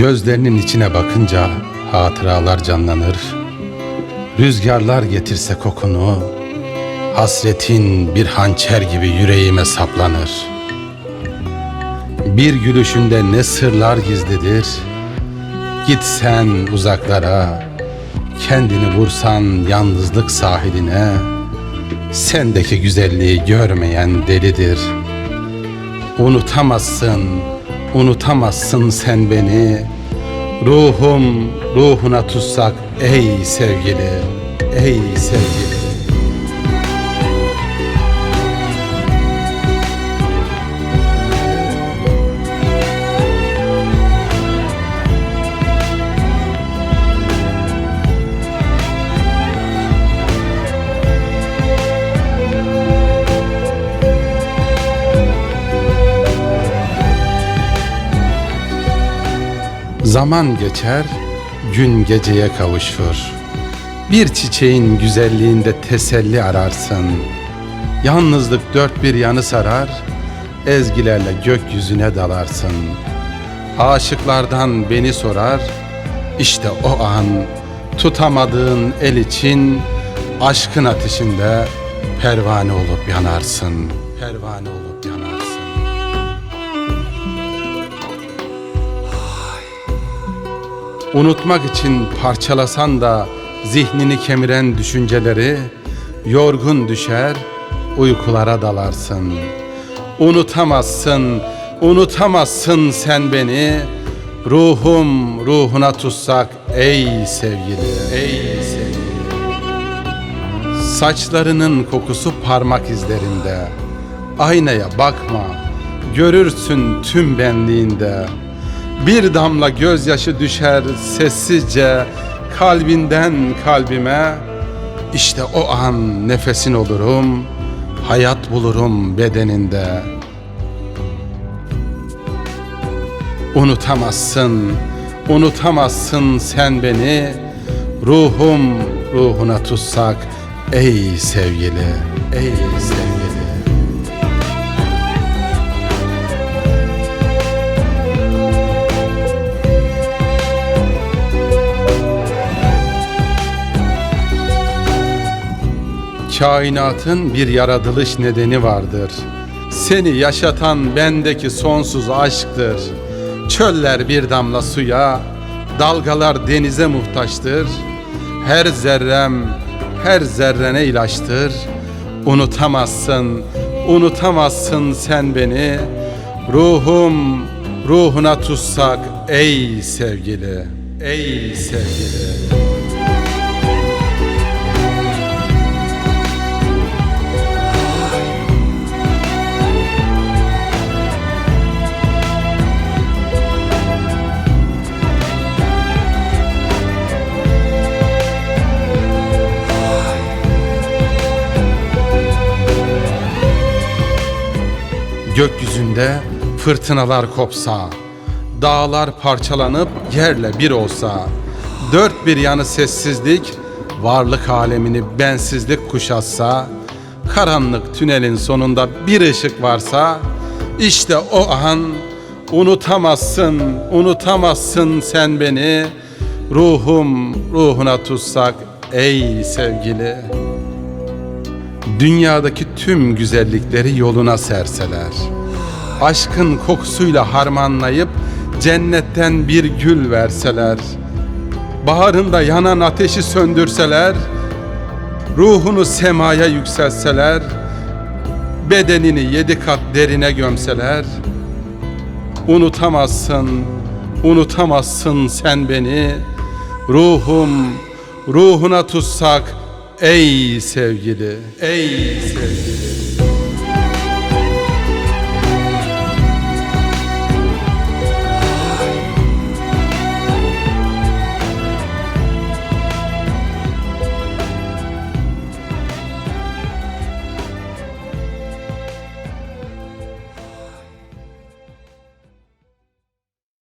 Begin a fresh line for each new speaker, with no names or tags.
Gözlerinin içine bakınca hatıralar canlanır. Rüzgarlar getirse kokunu, hasretin bir hançer gibi yüreğime saplanır. Bir gülüşünde ne sırlar gizlidir. Gitsen uzaklara, kendini vursan yalnızlık sahiline, sendeki güzelliği görmeyen delidir. Unutamazsın, unutamazsın sen beni. Ruhum ruhuna tutsak ey sevgili, ey sevgili. Zaman geçer, gün geceye kavuşur. Bir çiçeğin güzelliğinde teselli ararsın. Yalnızlık dört bir yanı sarar, ezgilerle gökyüzüne dalarsın. Aşıklardan beni sorar, işte o an tutamadığın el için aşkın ateşinde pervane olup yanarsın. Pervane olup Unutmak için parçalasan da zihnini kemiren düşünceleri yorgun düşer, uykulara dalarsın. Unutamazsın, unutamazsın sen beni. Ruhum ruhuna tutsak ey sevgili, ey sevgili. Saçlarının kokusu parmak izlerinde. Aynaya bakma, görürsün tüm benliğinde. Bir damla gözyaşı düşer sessizce kalbinden kalbime. İşte o an nefesin olurum, hayat bulurum bedeninde. Unutamazsın, unutamazsın sen beni. Ruhum ruhuna tutsak ey sevgili, ey sevgili. Kainatın bir yaratılış nedeni vardır. Seni yaşatan bendeki sonsuz aşktır. Çöller bir damla suya, dalgalar denize muhtaçtır. Her zerrem, her zerrene ilaçtır. Unutamazsın, unutamazsın sen beni. Ruhum ruhuna tutsak ey sevgili, ey sevgili. Gökyüzünde fırtınalar kopsa, dağlar parçalanıp yerle bir olsa, dört bir yanı sessizlik, varlık alemini bensizlik kuşatsa, karanlık tünelin sonunda bir ışık varsa, işte o an unutamazsın, unutamazsın sen beni, ruhum ruhuna tutsak ey sevgili. Dünyadaki tüm güzellikleri yoluna serseler. Aşkın kokusuyla harmanlayıp cennetten bir gül verseler. Baharında yanan ateşi söndürseler, ruhunu semaya yükselseler, bedenini yedi kat derine gömseler, unutamazsın, unutamazsın sen beni, ruhum, ruhuna tutsak Ey sevgili, ey sevgili.